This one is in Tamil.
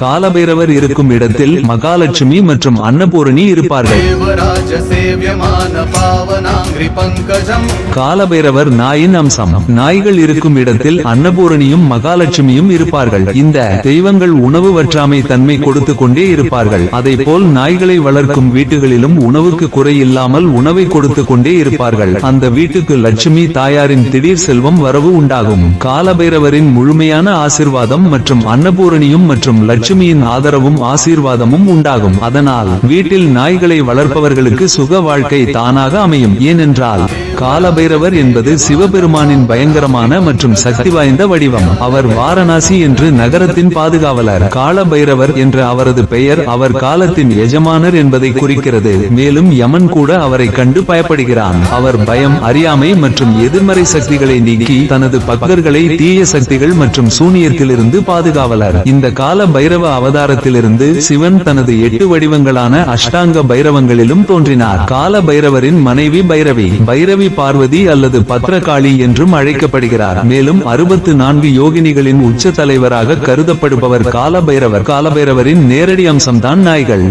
காலபைரவர் இருக்கும் இடத்தில் மகாலட்சுமி மற்றும் அன்னபூரணி இருப்பார்கள். காலபைரவர் நாயின் அம்சம். நாய்கள் இருக்கும் இடத்தில் அன்னபூரணியும் மகாலட்சுமியும் இருப்பார்கள். இந்த தெய்வங்கள் உணவு வற்றாமை தன்மை கொடுத்து கொண்டே இருப்பார்கள். அதை போல் நாய்களை வளர்க்கும் வீட்டுகளிலும் உணவுக்கு குறை இல்லாமல் உணவை கொடுத்து கொண்டே இருப்பார்கள். அந்த வீட்டுக்கு லட்சுமி தாயாரின் திடீர் செல்வம் வரவு உண்டாகும். காலபைரவரின் முழுமையான ஆசிர்வாதம் மற்றும் அன்னபூரணியும் மற்றும் லட்சுமியின் ஆதரவும் ஆசீர்வாதமும் உண்டாகும். அதனால் வீட்டில் நாய்களை வளர்ப்பவர்களுக்கு சுக வாழ்க்கை தானாக அமையும். ஏனெனில் ஏனென்றால் காலபைரவர் என்பது சிவபெருமானின் பயங்கரமான மற்றும் சக்தி வாய்ந்த வடிவம். அவர் வாரணாசி என்று நகரத்தின் பாதுகாவலர். காலபைரவர் என்ற அவரது பெயர் அவர் காலத்தின் எஜமானர் என்பதை குறிக்கிறது. மேலும் யமன் கூட அவரை கண்டு பயப்படுகிறான். அவர் பயம் அறியாமை மற்றும் எதிர்மறை சக்திகளை நீக்கி தனது பக்தர்களை தீய சக்திகள் மற்றும் சூனியத்திலிருந்து பாதுகாவலர். இந்த கால பைரவ அவதாரத்திலிருந்து சிவன் தனது எட்டு வடிவங்களான அஷ்டாங்க பைரவங்களிலும் தோன்றினார். கால பைரவரின் மனைவி பைரவி. பைரவி லட்சுமி பார்வதி அல்லது பத்ரகாளி என்றும் அழைக்கப்படுகிறார். மேலும் அறுபத்து நான்கு யோகினிகளின் உச்ச தலைவராக கருதப்படுபவர் காலபைரவர். காலபைரவரின் நேரடி அம்சம்தான் நாய்கள்.